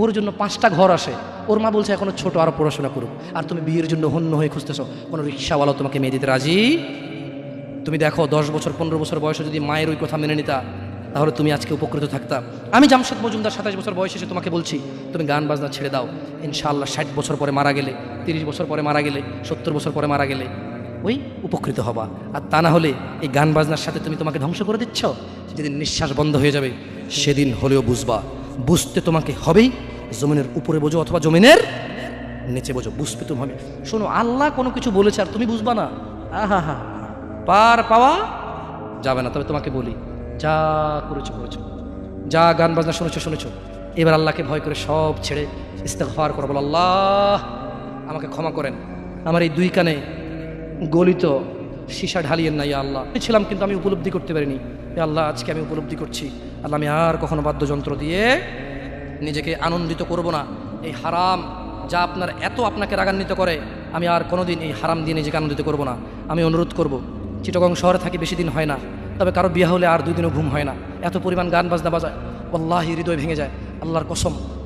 ওর জন্য পাঁচটা ঘর আসে ওর মা বলছে, এখনও ছোট আরও পড়াশোনা করুক। আর তুমি বিয়ের জন্য হন্য হয়ে খুঁজতেছো। কোনো রিক্সাওয়ালাও তোমাকে মেয়ে দিতে রাজি? তুমি দেখো, দশ বছর, পনেরো বছর বয়সে যদি মায়ের ওই কথা মেনে নিতা, তাহলে তুমি আজকে উপকৃত থাকতাম আমি জামশেদ মজুমদার সাতাশ বছর বয়সে এসে তোমাকে বলছি, তুমি গান বাজনা ছেড়ে দাও। ইনশাআল্লাহ ষাট বছর পরে মারা গেলে, তিরিশ বছর পরে মারা গেলে, সত্তর বছর পরে মারা গেলে, ওই উপকৃত হবা। আর তা না হলে এই গান বাজনার সাথে তুমি তোমাকে ধ্বংস করে দিচ্ছ? যেদিন নিঃশ্বাস বন্ধ হয়ে যাবে, সেদিন হলেও বুঝবা। বুঝতে তোমাকে হবেই জমিনের উপরে বোঝো অথবা জমিনের নিচে বোঝো বুঝবে তুমি হবে। শোনো, আল্লাহ কোনো কিছু বলেছে আর তুমি বুঝবা না। হা পার পাওয়া যাবে না, তবে তোমাকে বলি, যা করেছ করেছ। যা গান বাজনা শুনেছো শুনেছো। এবার আল্লাহকে ভয় করে সব ছেড়ে ইস্তেগফার করো, বলো, আল্লাহ, আমাকে ক্ষমা করেন। আমার এই দুই কানে গলিত সীসা ঢালিয়েন না, ইয়া আল্লাহ। ছিলাম কিন্তু আমি উপলব্ধি করতে পারিনি। আল্লাহ, আজকে আমি উপলব্ধি করছি। আল্লাহ, আমি আর কখনো বাদ্যযন্ত্র দিয়ে নিজেকে আনন্দিত করব না। এই হারাম যা আপনার এত আপনাকে রাগান্বিত করে, আমি আর কোনোদিন এই হারাম দিয়ে নিজেকে আনন্দিত করব না। আমি অনুরোধ করব, চিটগং শহরে থাকি বেশি দিন হয় না, তবে কারও বিয়া হলে আর দুই দিনও ঘুম হয় না। এত পরিমাণ গান বাজনা বাজায় আল্লাহ হৃদয় ভেঙে যায়, আল্লাহর কসম।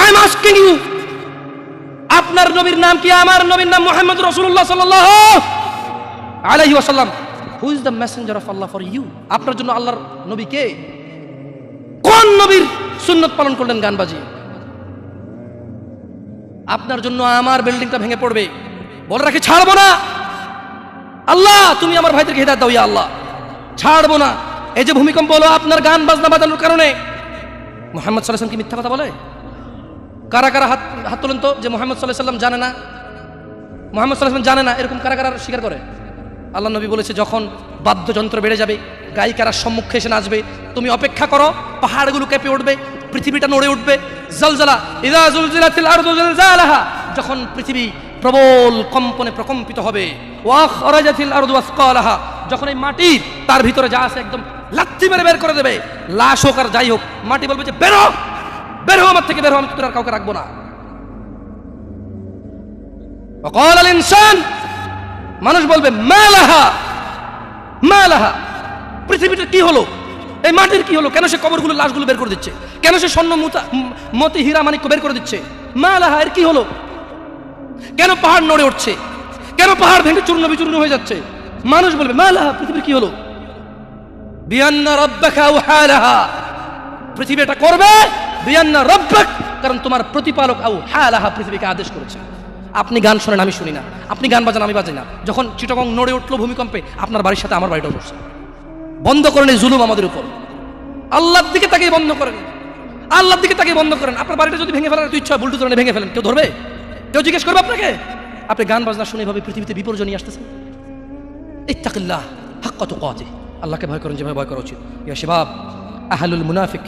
আই এম আস্কিং ইউ আপনার নবীর নাম কি? আমার নবীর নাম মোহাম্মদ রসুল্লাহ সাল্লাহ আলাইহি ওয়াসাল্লাম। Who is the messenger of Allah for you আপনার জন্য আল্লাহর নবী কে? কোন নবীর সুন্নত পালন করলেন গান বাজিয়ে? আপনার জন্য আমার বিল্ডিংটা ভেঙে পড়বে। বলে রাখি, ছাড়বো না। আল্লাহ, তুমি আমার ভাইদেরকে হেদায়ত দাও, ইয়া আল্লাহ। ছাড়বো না। এই যে ভূমিকম্প হলো আপনার গান বাজনা বাজানোর কারণে। মোহাম্মদ সাল্লাহ কি মিথ্যা কথা বলে? কারা কারা হাত হাত তুলেন তো যে মোহাম্মদ সাল্লাহ সাল্লাম জানে না? মোহাম্মদ সাল্লাহ জানে না, এরকম কারা কারা স্বীকার করে? আল্লাহ নবী বলেছে, যখন বাদ্যযন্ত্র বেড়ে যাবে, গায়িকারা সম্মুখে এসে নাচবে, তুমি অপেক্ষা করো, পাহাড়গুলো কেঁপে উঠবে, পৃথিবীটা নড়ে উঠবে, জলজলা যখন পৃথিবী প্রবল কম্পনে প্রকম্পিত হবে যখন এই মাটি তার ভিতরে যা আছে একদম লাথি মেরে বের করে দেবে, লাশ হোক আর যাই হোক, মাটি বলবে যে, বেরো! বের হো আমার থেকে, বের হো আমি তোর আর কাউকে রাখব না। অকল আল ইনসান, মানুষ বলবে মালাহা মালাহা পৃথিবীটা কি হলো? এই মাটির কি হলো? কেন সে কবরগুলো লাশগুলো বের করে দিচ্ছে? কেন সে স্বর্ণ মতি হীরা মানিক্য বের করে দিচ্ছে? মালাহা এর কি হলো? কেন পাহাড় নড়ে উঠছে? কেন পাহাড় ভেঙে চূর্ণ বিচূর্ণ হয়ে যাচ্ছে? মানুষ বলবে মালাহা পৃথিবীর কি হলো? বিয়ান্না রব্বাখা উহালাহা পৃথিবী এটা করবে বিয়ান্না রব্বাক, কারণ তোমার প্রতিপালক আউ হালাহা পৃথিবীকে আদেশ করেছে। আপনি গান শোনেন, আমি শুনি না। আপনি গান বাজান, আমি বাজাই না। যখন চিটগং নড়ে উঠল ভূমিকম্পে, আপনার বাড়ির সাথে আমার বাড়িটাও পড়ছে বন্ধ করেন এই জুলুম আমাদের উপর। আল্লাহর দিকে তাকে বন্ধ করেন। আল্লাহর দিকে তাকে বন্ধ করেন। আপনার বাড়িটা যদি ভেঙে ফেলার ইচ্ছা বুলটু ধরনের ভেঙে ফেলেন। কেউ ধরবে? কেউ জিজ্ঞেস করবে আপনাকে? আপনি গান বাজনা শুনে এভাবে পৃথিবীতে বিপর্যয় নিয়ে আসতেছেন? ইত্তাকিল্লাহ হাক্কাত কাজে আল্লাহকে ভয় করেন, যেভাবে ভয় করা উচিত। ইয়া শিবাব, আহালুল মুনাফিক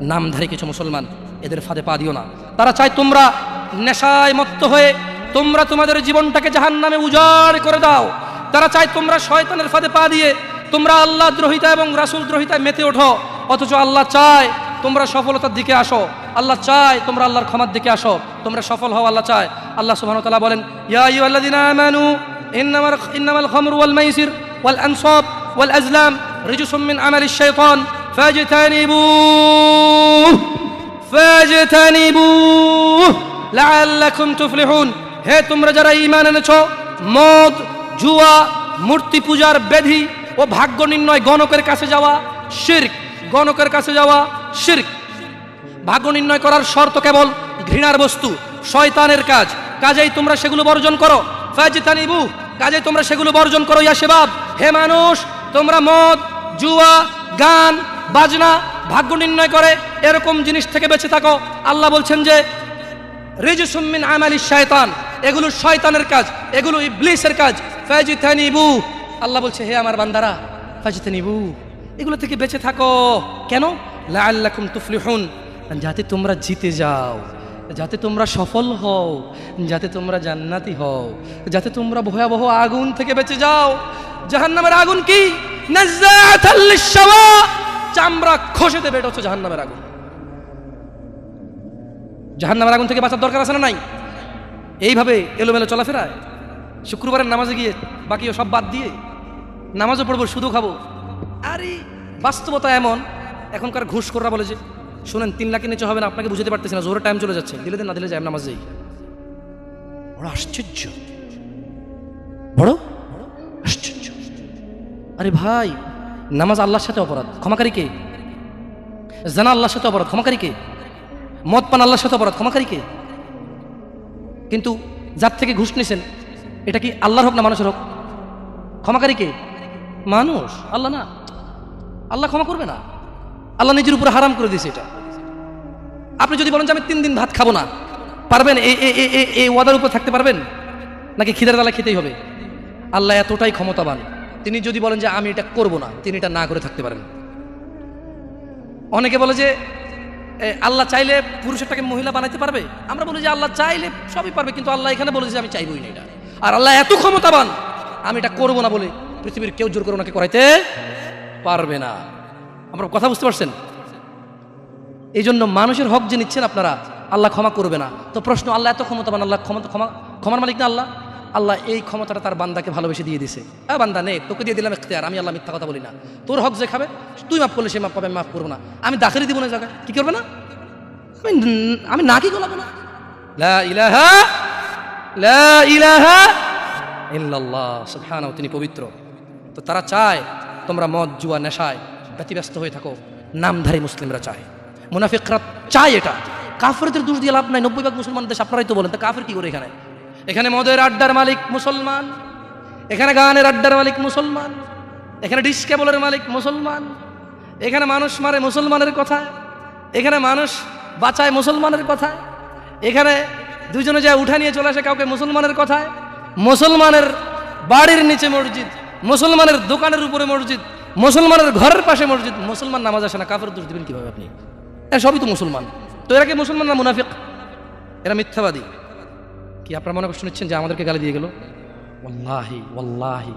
নামধারী কিছু মুসলমান এদের ফাঁদে পা দিও না। তারা চায় তোমরা নেশায় মত্ত হয়ে তোমরা তোমাদের জীবনটাকে জাহান নামে উজাড় করে দাও। তারা চায় তোমরা শয়তানের ফাঁদে পা দিয়ে তোমরা আল্লাহ দ্রোহিতা এবং রাসুল দ্রোহিতায় মেতে ওঠো। অথচ আল্লাহ চায় তোমরা সফলতার দিকে আসো। আল্লাহ চায় তোমরা আল্লাহর ক্ষমার দিকে আসো। তোমরা সফল হও, আল্লাহ চায়। আল্লাহ সুবহানাহু ওয়া তাআলা বলেন, ইয়া আইয়ুহাল্লাযিনা ইন্নামাল ইন্নামাল ওয়াল মাইসির ওয়াল আনসাব ওয়াল আজলাম, রিজসুম মিন আমালিশ শাইতান। ফাজতানিবুহ ফাজতানিবুহ লাআল্লাকুম তুফলিহুন হে তোমরা যারা ঈমান এনেছো, মদ, জুয়া, মূর্তি পূজার বেধি ও ভাগ্য নির্ণয় গণকের কাছে যাওয়া শিরক। গণকের কাছে যাওয়া শিরক। ভাগ্য নির্ণয় করার শর্ত কেবল ঘৃণার বস্তু, শয়তানের কাজ। কাজেই তোমরা সেগুলো বর্জন করো। ফাজিতানিবু, কাজেই তোমরা সেগুলো বর্জন করো, ইয়া সেবাব হে মানুষ, তোমরা মদ, জুয়া, গান বাজনা, ভাগ্য নির্ণয় করে, এরকম জিনিস থেকে বেঁচে থাকো। আল্লাহ বলছেন যে রেজুসুমিন আমালি শয়তান, এগুলো শয়তানের কাজ, এগুলো ইবলিসের কাজ। ফাজিতানিবু। আল্লাহ বলছে, হে আমার বান্দারা, ফাজিতানিবু, এগুলো থেকে বেঁচে থাকো। কেন? লাআল্লাকুম তুফলিহুন। যাতে তোমরা জিতে যাও, যাতে তোমরা সফল হও, যাতে তোমরা জান্নাতি হও, যাতে তোমরা ভয়াবহ আগুন থেকে বেঁচে যাও। জাহান্নামের আগুন কি? নাজ্জাতাল লিশাওয়া চামড়া খসে দেবে এটা হচ্ছে জাহান্নামের আগুন। জাহান্নামের আগুন থেকে বাঁচার দরকার আছে না নাই? এইভাবে এলোমেলো চলাফেরায় শুক্রবারের নামাজে গিয়ে বাকি সব বাদ দিয়ে নামাজও পড়ব শুধু খাব। আরে, বাস্তবতা এমন, এখনকার ঘুষ করা বলে যে, শুনেন, তিন লাখের নিচে হবে না, আপনাকে বুঝতে পারতেছি না জোরে টাইম চলে যাচ্ছে। দিলে না দিলে যায় নামাজ যাই বড় আশ্চর্য। বড়? আশ্চর্য। আরে ভাই নামাজ আল্লাহর সাথে অপরাধ। ক্ষমাকারী কে? জানা আল্লাহর সাথে অপরাধ। ক্ষমাকারী কে? মদ পান আল্লাহর সাথে অপরাধ। ক্ষমাকারী কে? কিন্তু যার থেকে ঘুষ নিছেন, এটা কি আল্লাহর হোক না মানুষের হোক? ক্ষমাকারী কে? মানুষ। আল্লাহ না। আল্লাহ ক্ষমা করবে না। আল্লাহ নিজের উপরে হারাম করে দিয়েছে এটা। আপনি যদি বলেন যে আমি তিন দিন ভাত খাব না, পারবেন? এই- এই ওয়াদার উপর থাকতে পারবেন? নাকি খিদের বেলা খেতেই হবে? আল্লাহ এতটাই ক্ষমতাবান। তিনি যদি বলেন যে আমি এটা করব না, তিনি এটা না করে থাকতে পারেন। অনেকে বলে যে আল্লাহ চাইলে পুরুষটাকে মহিলা বানাইতে পারবে? আমরা বলি যে আল্লাহ চাইলে সবই পারবে, কিন্তু আল্লাহ এখানে বলে যে আমি চাইবই না এটা। আর আল্লাহ এত ক্ষমতাবান, আমি এটা করব না বলে পৃথিবীর কেউ জোর করে ওনাকে করাইতে পারবে না। আমরা কথা বুঝতে পারছেন? এই জন্য মানুষের হক যে নিচ্ছেন আপনারা, আল্লাহ ক্ষমা করবে না। তো প্রশ্ন, আল্লাহ এত ক্ষমতাবান, আল্লাহ ক্ষমতা ক্ষমা, ক্ষমার মালিক না আল্লাহ? আল্লাহ এই ক্ষমতাটা তার বান্দাকে ভালোবেসে দিয়ে দিছে। হ্যাঁ বান্দা, নে, তোকে দিয়ে দিলাম এখতিয়ার আমি আল্লাহ মিথ্যা কথা বলি না। তোর হক যে খাবে, তুই মাফ করলে সে মাফ পাবে, আমি মাফ করব না। আমি দাখিলি দিব না জায়গায়, কি করবে না? আমি আমি না? কি না তিনি পবিত্র। তো তারা চায়, তোমরা মদ, জুয়া, নেশায় ব্যতিব্যস্ত হয়ে থাকো। নামধারী মুসলিমরা চায়। মুনাফিকরা চায় এটা। কাফেরদের দোষ দিয়ে লাভ নাই, নব্বই ভাগ মুসলমান দেশ, আপনারাই তো বলেন, তা কাফের কি করে এখানে? এখানে মদের আড্ডার মালিক মুসলমান, এখানে গানের আড্ডার মালিক মুসলমান, এখানে ডিস কেবলের মালিক মুসলমান, এখানে মানুষ মারে মুসলমানের কথা, এখানে মানুষ বাঁচায় মুসলমানের কথা, এখানে দুজনে যায় উঠা নিয়ে চলে আসে কাউকে মুসলমানের কথায়, মুসলমানের বাড়ির নিচে মসজিদ, মুসলমানের দোকানের উপরে মসজিদ, মুসলমানের ঘরের পাশে মসজিদ, মুসলমান নামাজ আসে না কাপড় দোষ দিবেন কীভাবে আপনি? এরা সবই তো মুসলমান। তো এরা কি মুসলমান না মুনাফিক? এরা মিথ্যাবাদী। কি আপনারা মনে নিচ্ছেন যে আমাদেরকে গালি দিয়ে গেল? ওল্লাহি ওল্লাহি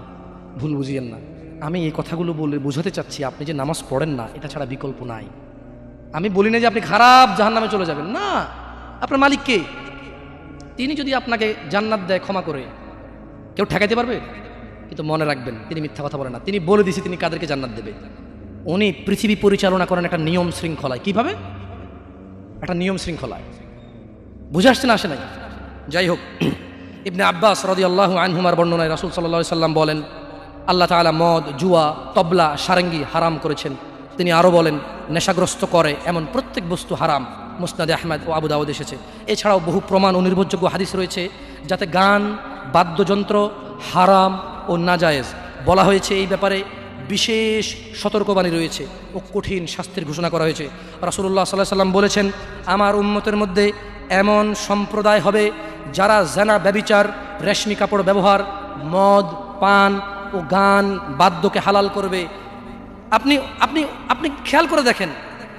ভুল বুঝিয়েন না। আমি এই কথাগুলো বলে বোঝাতে চাচ্ছি, আপনি যে নামাজ পড়েন না, এটা ছাড়া বিকল্প নাই। আমি বলি না যে আপনি খারাপ জাহান নামে চলে যাবেন, না। আপনার মালিক কে? তিনি যদি আপনাকে জান্নাত দেয় ক্ষমা করে, কেউ ঠেকাইতে পারবে? কিন্তু মনে রাখবেন, তিনি মিথ্যা কথা বলেন না। তিনি বলে দিয়েছে তিনি কাদেরকে জান্নাত দেবে। উনি পৃথিবী পরিচালনা করেন একটা নিয়ম শৃঙ্খলায়। কীভাবে? একটা নিয়ম শৃঙ্খলায়। বুঝে আসছে না আসে নাই? যাই হোক, ইবনে আব্বাস রদি আল্লাহ আনহুমার বর্ণনায় রাসুল সাল্লাহ সাল্লাম বলেন, আল্লাহ তাআলা মদ, জুয়া, তবলা, সারেঙ্গি হারাম করেছেন। তিনি আরও বলেন, নেশাগ্রস্ত করে এমন প্রত্যেক বস্তু হারাম। মুসনাদে আহমেদ ও আবু দাউদ এসেছে। এছাড়াও বহু প্রমাণ ও নির্ভরযোগ্য হাদিস রয়েছে, যাতে গান, বাদ্যযন্ত্র হারাম ও নাজায়েজ। বলা হয়েছে এই ব্যাপারে বিশেষ সতর্কবাণী রয়েছে ও কঠিন শাস্তির ঘোষণা করা হয়েছে। রাসুল্লাহ সাল্লাহ সাল্লাম বলেছেন, আমার উম্মতের মধ্যে এমন সম্প্রদায় হবে যারা জানা ব্যবিচার, রেশমি কাপড় ব্যবহার, মদ, পান ও গান বাদ্যকে হালাল করবে। আপনি আপনি আপনি খেয়াল করে দেখেন,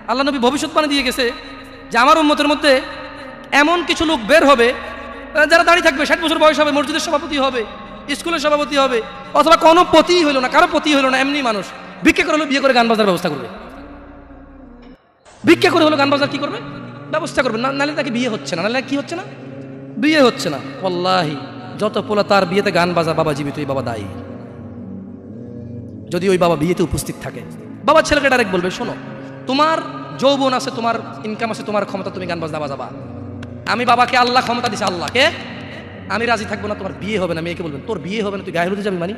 আল্লাহ নবী ভবিষ্যৎবাণী দিয়ে গেছে যে আমার উন্মতের মধ্যে এমন কিছু লোক বের হবে যারা দাঁড়িয়ে থাকবে, ষাট বছর বয়স হবে, মসজিদের সভাপতি হবে, স্কুলের সভাপতি হবে, অথবা কোনো পতি হইল না, কারও পতি হইল না, এমনি মানুষ, ভিক্ষা করে হলো বিয়ে করে গান বাজার ব্যবস্থা করবে। ভিক্ষা করে হলো গান বাজার কি করবে? ব্যবস্থা করবে না নাহলে তাকে বিয়ে হচ্ছে না। নাহলে কি হচ্ছে না? বিয়ে হচ্ছে না। ওয়াল্লাহি, যত পোলা তার বিয়েতে গান বাজা, বাবা জীবিত, এই বাবা দায়ী। যদি ওই বাবা বিয়েতে উপস্থিত থাকে। বাবা ছেলেকে ডাইরেক্ট বলবে, শোনো, তোমার যৌবন আছে, তোমার ইনকাম আছে, তোমার ক্ষমতা, তুমি গান বাজনা বাজাবা। আমি বাবাকে আল্লাহ ক্ষমতা দিছে, আল্লাহকে। আমি রাজি থাকব না, তোমার বিয়ে হবে না। মেয়েকে বলবেন, তোর বিয়ে হবে না, তুই গায়ে হলুদে যাবি মানি?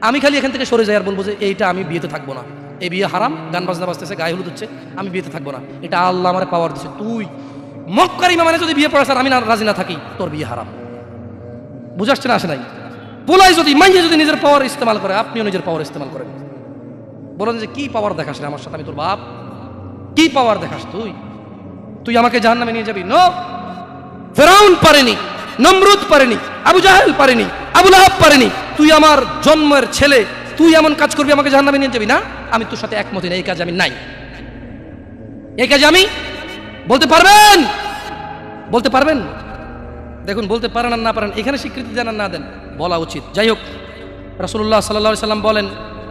আমি খালি এখান থেকে সরে যাই আর বলব যে, এইটা আমি বিয়েতে থাকব না। এই বিয়ে হারাম, গান বাজনা বাজতেছে, গায়ে হলুদ হচ্ছে, আমি বিয়েতে থাকব না। এটা আল্লাহ আমার পাওয়ার দিচ্ছে তুই মক্কার ইমামানে যদি বিয়ে পড়াস আমি না, রাজি না থাকি, তোর বিয়ে হারাম। বুঝাচ্ছে না আসে নাই? বলাই যদি, মাইয়ে যদি নিজের পাওয়ার ইস্তেমাল করে, আপনিও নিজের পাওয়ার ইস্তেমাল করেন। বলেন যে কি পাওয়ার দেখাস আমার সাথে, আমি তোর বাপ। কি পাওয়ার দেখাস তুই? তুই আমাকে জাহান নামে নিয়ে যাবি? নো। ফেরাউন পারেনি, নমরুদ পারেনি, আবু জাহেল পারেনি আবুল আহাব পারেনি। তুই আমার জন্মের ছেলে, তুই এমন কাজ করবি আমাকে জাহান নামে নিয়ে যাবি না? আমি তোর সাথে একমত না, এই কাজে আমি নাই। এই কাজে আমি? বলতে পারবেন? বলতে পারবেন? দেখুন বলতে পারেন আর না পারেন এখানে স্বীকৃতি আর না দেন বলা উচিত। যাই হোক রাসুল্লাহ সাল্লা সাল্লাম বলেন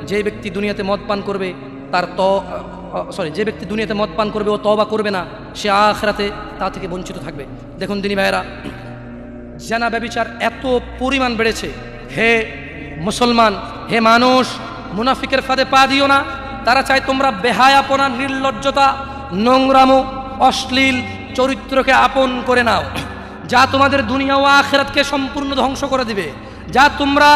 যে ব্যক্তি দুনিয়াতে মদ পান করবে তার ত সরি যে ব্যক্তি দুনিয়াতে মদ পান করবে ও তবা করবে না সে আখরাতে তা থেকে বঞ্চিত থাকবে। দেখুন দিনী ভাইয়েরা জানা ব্যবিচার এত পরিমাণ বেড়েছে। হে মুসলমান হে মানুষ মুনাফিকের ফাঁদে পা দিও না। তারা চায় তোমরা বেহায়াপনা, নির্লজ্জতা, নোংরামো, অশ্লীল চরিত্রকে আপন করে নাও। যা তোমাদের দুনিয়া ও আখেরাতকে সম্পূর্ণ ধ্বংস করে দিবে। যা তোমরা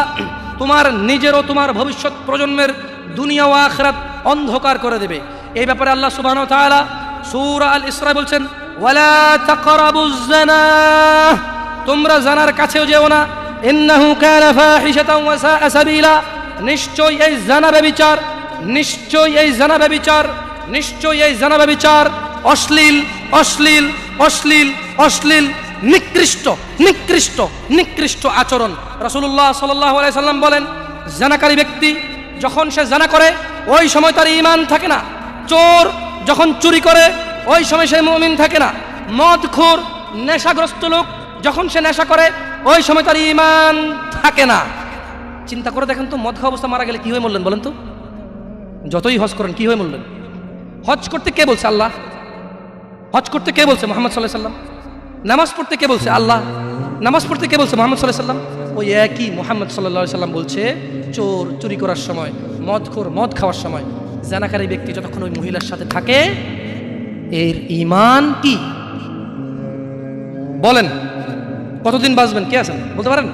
তোমার নিজের ও তোমার ভবিষ্যৎ প্রজন্মের দুনিয়া ও আখেরাত অন্ধকার করে দেবে। এই ব্যাপারে আল্লাহ সুবাহ তাআলা সুর আল ইসরা বলছেন তোমরা জানার কাছেও যেও না। নিশ্চয় এই জানা ব্যভিচার নিশ্চয় এই জানা ব্যভিচার নিশ্চয় এই জানা ব্যভিচার অশ্লীল অশ্লীল অশ্লীল অশ্লীল, নিকৃষ্ট নিকৃষ্ট নিকৃষ্ট আচরণ। আলাইহি সাল্লাম বলেন, জানাকারী ব্যক্তি যখন সে জানা করে, ওই সময় তার ইমান থাকে না। চোর যখন চুরি করে, ওই সময় সে মুমিন থাকে না। মদখোর, নেশাগ্রস্ত লোক যখন সে নেশা করে, ওই সময় তার ইমান থাকে না। চিন্তা করে দেখেন তো, মদ খাওয়া অবস্থা মারা গেলে কি হয়ে মরলেন বলেন তো? যতই হজ করেন, কি হয়ে মরলেন? হজ করতে কে বলছে আল্লাহ? হজ করতে কে বলছে মোহাম্মদ সাল্লাহ সাল্লাম নামাজ পড়তে কে বলছে আল্লাহ? নামাজ পড়তে কে বলছে মোহাম্মদ সাল্লাহ সাল্লাম ওই একই মোহাম্মদ সাল্লাহ সাল্লাম বলছে, চোর চুরি করার সময় মদ খোর মদ খাওয়ার সময়, জানাকারী ব্যক্তি যতক্ষণ ওই মহিলার সাথে থাকে, এর ইমান কি? বলেন। কতদিন বাঁচবেন? কে আছেন? বলতে পারেন?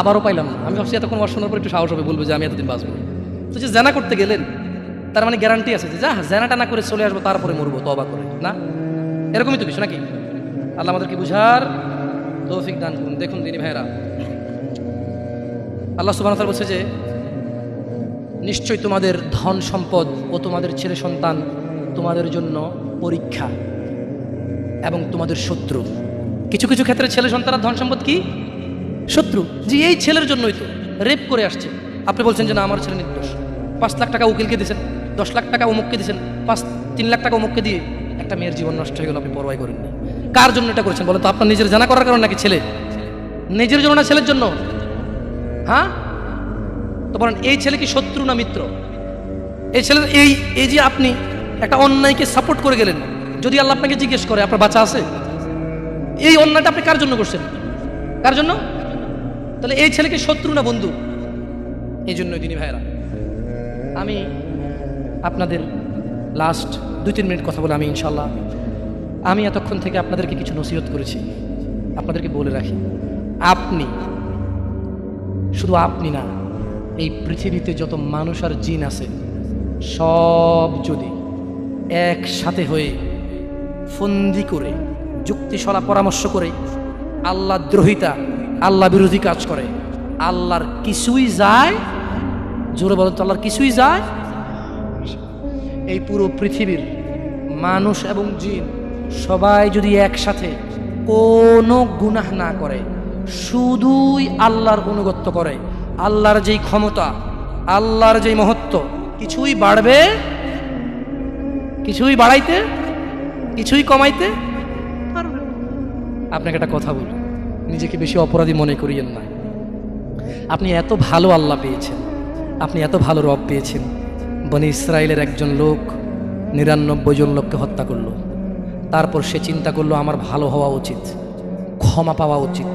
আবারও পাইলাম না। আমি ভাবছি এতক্ষণ শোনার পর একটু সাহস হবে, বলব যে আমি এতদিন বাঁচবো। তো যে জানা করতে গেলেন, তার মানে গ্যারান্টি আছে যে যা জানাটা না করে চলে আসব, তারপরে মরবো তবা করে। না? এরকমই তো কিছু নাকি? আল্লাহ আমাদেরকে বুঝার তৌফিক দান করুন। দেখুন দিনী ভাইরা আল্লাহ সুবাহ বলছে যে, নিশ্চয়ই তোমাদের ধন সম্পদ ও তোমাদের ছেলে সন্তান তোমাদের জন্য পরীক্ষা এবং তোমাদের শত্রু। কিছু কিছু ক্ষেত্রে ছেলে সন্তানের ধন সম্পদ কি? শত্রু, যে এই ছেলের জন্যই তো রেপ করে আসছে। আপনি বলছেন যে না, আমার ছেলে নির্দোষ। পাঁচ লাখ টাকা উকিলকে দিয়েছেন, দশ লাখ টাকা অমুককে দিয়েছেন, পাঁচ, তিন লাখ টাকা অমুককে দিয়ে একটা মেয়ের জীবন নষ্ট হয়ে গেল, আপনি পরোয়াই করেননি। কার জন্য এটা করেছেন বলেন তো? আপনার নিজের জানা করার কারণ নাকি ছেলে? নিজের জন্য না ছেলের জন্য? হ্যাঁ? তো বলেন, এই ছেলে কি শত্রু না মিত্র? এই ছেলের এই এই যে আপনি একটা অন্যায়কে সাপোর্ট করে গেলেন, যদি আল্লাহ আপনাকে জিজ্ঞেস করে, আপনার বাচ্চা আছে? এই অন্যায়টা আপনি কার জন্য করছেন? কার জন্য? তাহলে এই ছেলেকে শত্রু না বন্ধু? এই জন্যই তিনি ভাইরা আমি আপনাদের লাস্ট দুই তিন মিনিট কথা বলে আমি ইনশাল্লাহ আমি এতক্ষণ থেকে আপনাদেরকে কিছু নসিহত করেছি। আপনাদেরকে বলে রাখি, আপনি, শুধু আপনি না, এই পৃথিবীতে যত মানুষ আর জিন আছে, সব যদি একসাথে হয়ে ফন্দি করে যুক্তিসলা পরামর্শ করে, আল্লাহ দ্রোহিতা আল্লাহ বিরোধী কাজ করে। আল্লাহর কিছুই যায়, জোরে বলেন তো, আল্লাহর কিছুই যায়? এই পুরো পৃথিবীর মানুষ এবং জিন সবাই যদি একসাথে কোনো গুনাহ না করে, শুধুই আল্লাহর অনুগত্য করে, আল্লাহর যেই ক্ষমতা, আল্লাহর যেই মহত্ব, কিছুই বাড়বে, কিছুই বাড়াইতে, কিছুই কমাইতে আপনাকে একটা কথা বলি। নিজেকে বেশি অপরাধী মনে করিয়েন না। আপনি এত ভালো আল্লাহ পেয়েছেন। আপনি এত ভালো রব পেয়েছেন। বনি ইসরায়েলের একজন লোক নিরানব্বই জন লোককে হত্যা করল। তারপর সে চিন্তা করল, আমার ভালো হওয়া উচিত। ক্ষমা পাওয়া উচিত।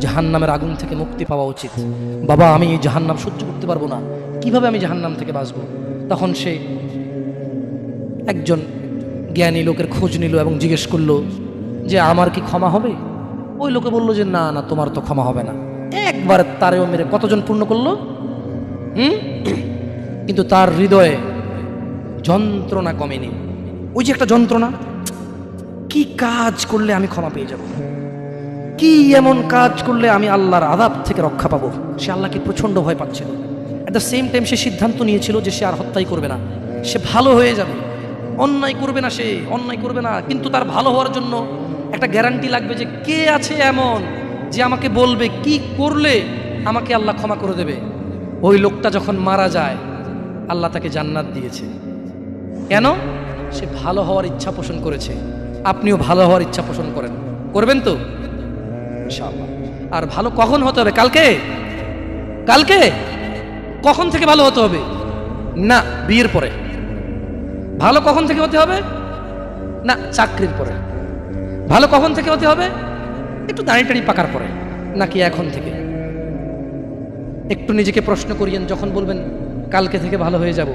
জাহান্নামের আগুন থেকে মুক্তি পাওয়া উচিত। বাবা, আমি এই জাহান্নাম সহ্য করতে পারব না। কীভাবে আমি জাহান্নাম থেকে বাঁচবো? তখন সে একজন জ্ঞানী লোকের খোঁজ নিল এবং জিজ্ঞেস করল, যে আমার কি ক্ষমা হবে? ওই লোকে বলল যে, না না, তোমার তো ক্ষমা হবে না। একবার তারেও মেরে কতজন পূর্ণ করল? হুম? কিন্তু তার হৃদয়ে যন্ত্রণা কমেনি। ওই যে একটা যন্ত্রণা, কি কাজ করলে আমি ক্ষমা পেয়ে যাব? কি এমন কাজ করলে আমি আল্লাহর আদাব থেকে রক্ষা পাবো? সে আল্লাহকে প্রচণ্ড ভয় পাচ্ছিল। অ্যাট দ্য সেম টাইম সে সিদ্ধান্ত নিয়েছিল যে সে আর হত্যাই করবে না। সে ভালো হয়ে যাবে। অন্যায় করবে না সে, অন্যায় করবে না। কিন্তু তার ভালো হওয়ার জন্য একটা গ্যারান্টি লাগবে যে কে আছে এমন যে আমাকে বলবে কি করলে আমাকে আল্লাহ ক্ষমা করে দেবে। ওই লোকটা যখন মারা যায়, আল্লাহ তাকে জান্নাত দিয়েছে। কেন? সে ভালো হওয়ার ইচ্ছা পোষণ করেছে। আপনিও ভালো হওয়ার ইচ্ছা পোষণ করেন। করবেন তো। আর ভালো কখন হতে হবে? কালকে? কালকে? কখন থেকে ভালো হতে হবে? না, বিয়ের পরে। ভালো কখন থেকে হতে হবে? না, চাকরির পরে। ভালো কখন থেকে হতে হবে? একটু দাঁড়িয়ে টাড়ি পাকার পরে, নাকি এখন থেকে? একটু নিজেকে প্রশ্ন করিয়েন, যখন বলবেন, কালকে থেকে ভালো হয়ে যাব।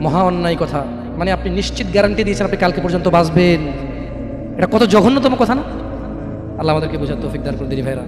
মহা অন্যায় কথা। মানে আপনি নিশ্চিত গ্যারান্টি দিয়েছেন আপনি কালকে পর্যন্ত বাঁচবেন। এটা কত জঘন্যতম কথা না? আল্লাহ আমাদেরকে বোঝার তৌফিক করে দিদি ভাইরা।